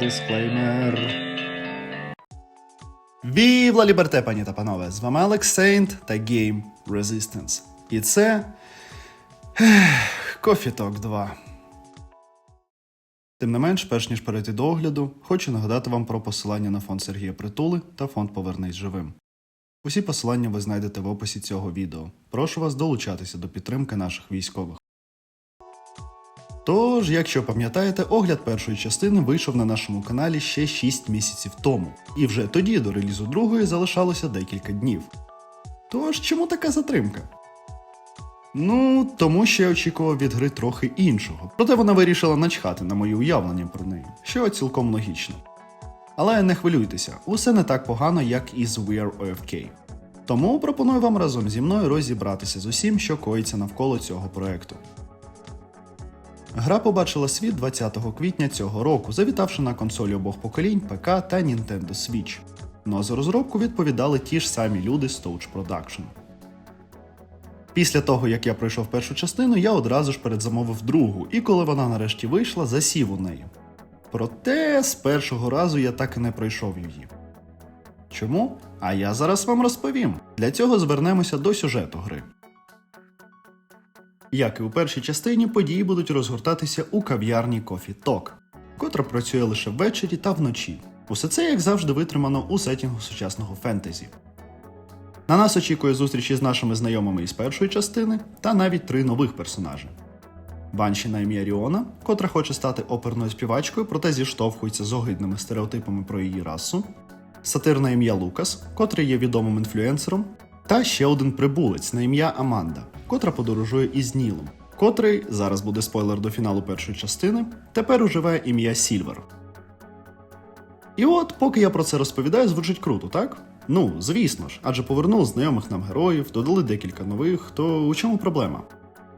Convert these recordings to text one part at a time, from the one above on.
дисклеймер. Вівла Ліберте, пані та панове! З вами Алекс Сейнт та Game Resistance. І це. Talk 2. Тим не менш, перш ніж перейти до огляду, хочу нагадати вам про посилання на фонд Сергія Притули та фонд Повернись живим. Усі посилання ви знайдете в описі цього відео. Прошу вас долучатися до підтримки наших військових. Тож, якщо пам'ятаєте, огляд першої частини вийшов на нашому каналі ще 6 місяців тому, і вже тоді до релізу другої залишалося декілька днів. Тож, чому така затримка? Ну, тому що я очікував від гри трохи іншого, проте вона вирішила начхати на мої уявлення про неї, що цілком логічно. Але не хвилюйтеся, усе не так погано, як із We're OFK. Тому пропоную вам разом зі мною розібратися з усім, що коїться навколо цього проекту. Гра побачила світ 20 квітня цього року, завітавши на консолі обох поколінь ПК та Nintendo Switch. Ну а за розробку відповідали ті ж самі люди з Touch Production. Після того, як я пройшов першу частину, я одразу ж передзамовив другу, і коли вона нарешті вийшла, засів у неї. Проте з першого разу я так і не пройшов її. Чому? А я зараз вам розповім. Для цього звернемося до сюжету гри. Як і у першій частині, події будуть розгортатися у кав'ярні Coffee Talk, котра працює лише ввечері та вночі. Усе це, як завжди, витримано у сетінгу сучасного фентезі. На нас очікує зустрічі з нашими знайомими із першої частини та навіть три нових персонажі. Банші на ім'я Ріона, котра хоче стати оперною співачкою, проте зіштовхується з огидними стереотипами про її расу, сатир на ім'я Лукас, котрий є відомим інфлюенсером, та ще один прибулець на ім'я Аманда, котра подорожує із Нілом, котрий, зараз буде спойлер до фіналу першої частини, тепер уживає ім'я Сільвер. І от, поки я про це розповідаю, звучить круто, так? Ну, звісно ж, адже повернули знайомих нам героїв, додали декілька нових, то у чому проблема?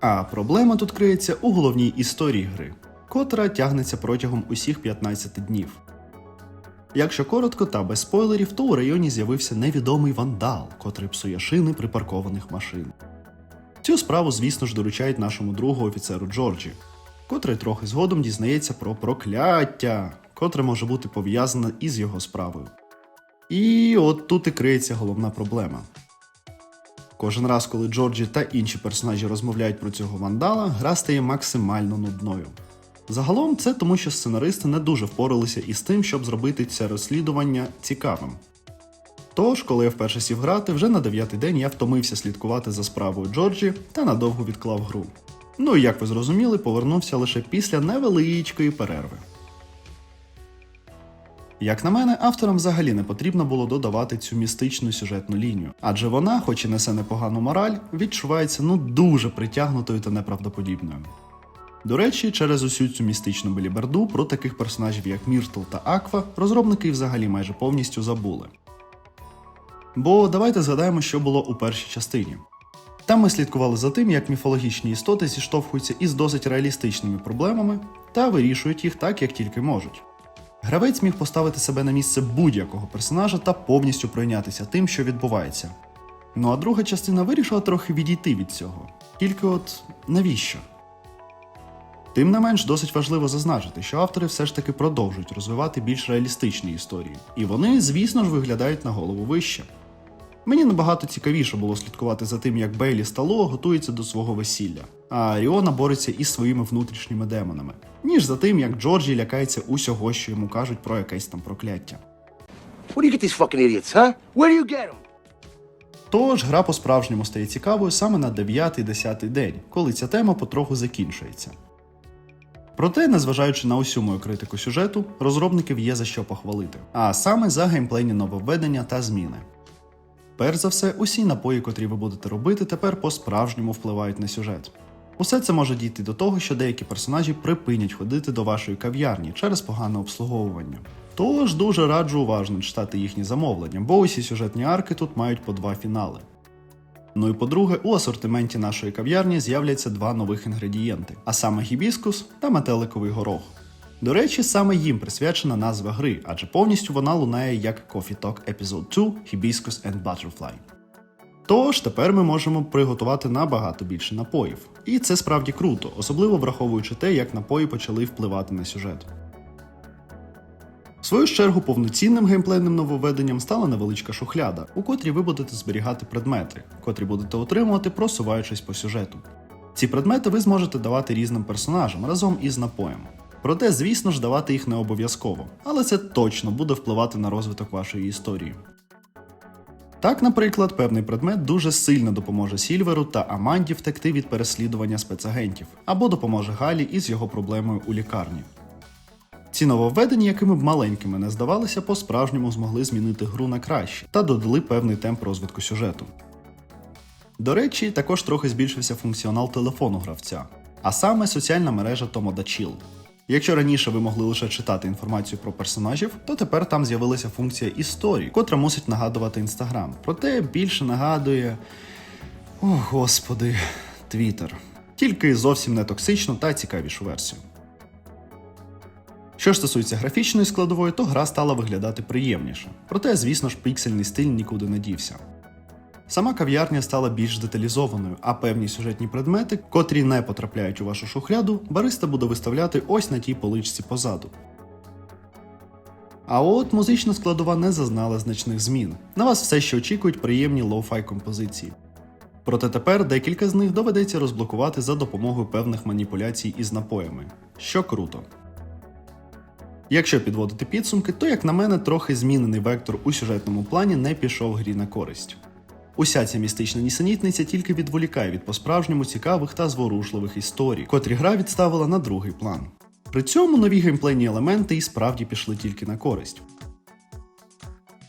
А проблема тут криється у головній історії гри, котра тягнеться протягом усіх 15 днів. Якщо коротко та без спойлерів, то у районі з'явився невідомий вандал, котрий псує шини припаркованих машин. Цю справу, звісно ж, доручають нашому другу офіцеру Джорджі, котрий трохи згодом дізнається про прокляття, котре може бути пов'язане із його справою. І от тут і криється головна проблема. Кожен раз, коли Джорджі та інші персонажі розмовляють про цього вандала, гра стає максимально нудною. Загалом це тому, що сценаристи не дуже впоралися із тим, щоб зробити це розслідування цікавим. Тож, коли я вперше сів грати, вже на дев'ятий день я втомився слідкувати за справою Джорджі та надовго відклав гру. Ну і як ви зрозуміли, повернувся лише після невеличкої перерви. Як на мене, авторам взагалі не потрібно було додавати цю містичну сюжетну лінію, адже вона, хоч і несе непогану мораль, відчувається ну дуже притягнутою та неправдоподібною. До речі, через усю цю містичну беліберду про таких персонажів, як Міртл та Аква, розробники взагалі майже повністю забули. Бо давайте згадаємо, що було у першій частині. Там ми слідкували за тим, як міфологічні істоти зіштовхуються із досить реалістичними проблемами та вирішують їх так, як тільки можуть. Гравець міг поставити себе на місце будь-якого персонажа та повністю пройнятися тим, що відбувається. Ну а друга частина вирішила трохи відійти від цього. Тільки от навіщо? Тим не менш, досить важливо зазначити, що автори все ж таки продовжують розвивати більш реалістичні історії, і вони, звісно ж, виглядають на голову вище. Мені набагато цікавіше було слідкувати за тим, як Бейлі Стало готується до свого весілля, а Ріона бореться із своїми внутрішніми демонами, ніж за тим, як Джорджі лякається усього, що йому кажуть про якесь там прокляття. Where do you get these fucking idiots, huh? Where do you get them? Тож гра по-справжньому стає цікавою саме на 9-10 день, коли ця тема потроху закінчується. Проте, незважаючи на усю мою критику сюжету, розробників є за що похвалити, а саме за геймплейні нововведення та зміни. Перш за все, усі напої, котрі ви будете робити, тепер по-справжньому впливають на сюжет. Усе це може дійти до того, що деякі персонажі припинять ходити до вашої кав'ярні через погане обслуговування. Тож дуже раджу уважно читати їхні замовлення, бо усі сюжетні арки тут мають по два фінали. Ну і по-друге, у асортименті нашої кав'ярні з'являться два нових інгредієнти, а саме гібіскус та метеликовий горох. До речі, саме їм присвячена назва гри, адже повністю вона лунає як Coffee Talk Episode 2 Hibiscus and Butterfly. Тож тепер ми можемо приготувати набагато більше напоїв. І це справді круто, особливо враховуючи те, як напої почали впливати на сюжет. В свою чергу, повноцінним геймплейним нововведенням стала невеличка шухляда, у котрій ви будете зберігати предмети, котрі будете отримувати, просуваючись по сюжету. Ці предмети ви зможете давати різним персонажам разом із напоєм. Проте, звісно ж, давати їх не обов'язково, але це точно буде впливати на розвиток вашої історії. Так, наприклад, певний предмет дуже сильно допоможе Сільверу та Аманді втекти від переслідування спецагентів, або допоможе Галі із його проблемою у лікарні. Ці нововведення, якими б маленькими не здавалися, по-справжньому змогли змінити гру на краще та додали певний темп розвитку сюжету. До речі, також трохи збільшився функціонал телефону гравця, а саме соціальна мережа Tomoda Chill. Якщо раніше ви могли лише читати інформацію про персонажів, то тепер там з'явилася функція історії, котра мусить нагадувати інстаграм. Проте більше нагадує. О, господи, Твіттер. Тільки зовсім не токсичну та цікавішу версію. Що стосується графічної складової, то гра стала виглядати приємніше. Проте, звісно ж, піксельний стиль нікуди не дівся. Сама кав'ярня стала більш деталізованою, а певні сюжетні предмети, котрі не потрапляють у вашу шухляду, бариста буде виставляти ось на тій поличці позаду. А от музична складова не зазнала значних змін. На вас все ще очікують приємні лоу-фай композиції. Проте тепер декілька з них доведеться розблокувати за допомогою певних маніпуляцій із напоями, що круто. Якщо підводити підсумки, то, як на мене, трохи змінений вектор у сюжетному плані не пішов грі на користь. Уся ця містична нісенітниця тільки відволікає від по-справжньому цікавих та зворушливих історій, котрі гра відставила на другий план. При цьому нові геймплейні елементи і справді пішли тільки на користь.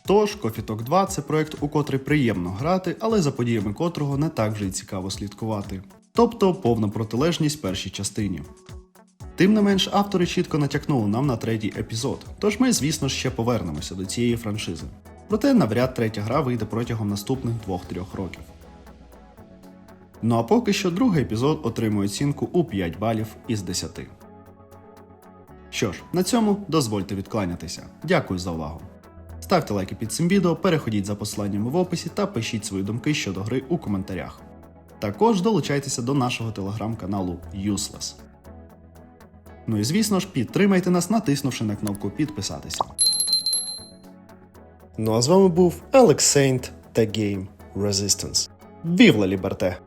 Тож, Talk 2 це проект, у котрий приємно грати, але за подіями котрого не так вже й цікаво слідкувати. Тобто повна протилежність першій частині. Тим не менш, автори чітко натякнули нам на третій епізод, тож ми, звісно ще повернемося до цієї франшизи. Проте навряд третя гра вийде протягом наступних 2-3 років. Ну а поки що другий епізод отримує оцінку у 5 балів із 10. Що ж, на цьому дозвольте відкланятися. Дякую за увагу. Ставте лайки під цим відео, переходіть за посиланнями в описі та пишіть свої думки щодо гри у коментарях. Також долучайтеся до нашого телеграм-каналу Useless. Ну і звісно ж, підтримайте нас, натиснувши на кнопку підписатися. Ну а з вами був Алекс Сейнт та Game Resistance. Вівла Ліберте!